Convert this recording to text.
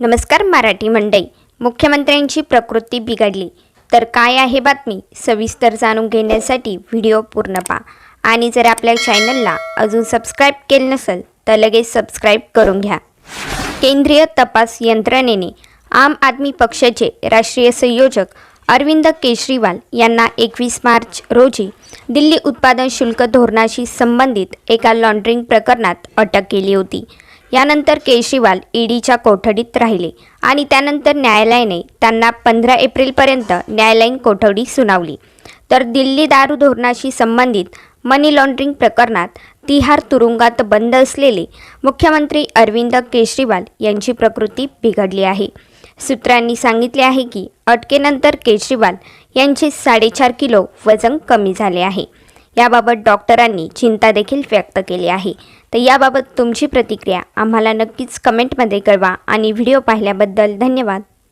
नमस्कार मराठी मंडई मुख्यमंत्र्यांची प्रकृती बिघडली. तर काय आहे बातमी? सविस्तर जाणून घेण्यासाठी व्हिडिओ पूर्ण पहा. आणि जर आपल्या चॅनलला अजून सबस्क्राईब केलं नसेल तर लगेच सबस्क्राईब करून घ्या. केंद्रीय तपास यंत्रणेने आम आदमी पक्षाचे राष्ट्रीय संयोजक अरविंद केजरीवाल यांना एकवीस मार्च रोजी दिल्ली उत्पादन शुल्क धोरणाशी संबंधित एका लॉन्ड्रिंग प्रकरणात अटक केली होती. यानंतर केजरीवाल ईडीच्या कोठडीत राहिले आणि त्यानंतर न्यायालयाने त्यांना पंधरा एप्रिलपर्यंत न्यायालयीन कोठडी सुनावली. तर दिल्ली दारू धोरणाशी संबंधित मनी लॉन्ड्रिंग प्रकरणात तिहार तुरुंगात बंद असलेले मुख्यमंत्री अरविंद केजरीवाल यांची प्रकृती बिघडली आहे. सूत्रांनी सांगितले आहे की अटकेनंतर केजरीवाल यांचे साडेचार किलो वजन कमी झाले आहे. याबाबत डॉक्टरांनी चिंता देखील व्यक्त केली आहे. तर याबाबत तुमची प्रतिक्रिया आम्हाला नक्कीच कमेंटमध्ये कळवा आणि व्हिडिओ पाहिल्याबद्दल धन्यवाद.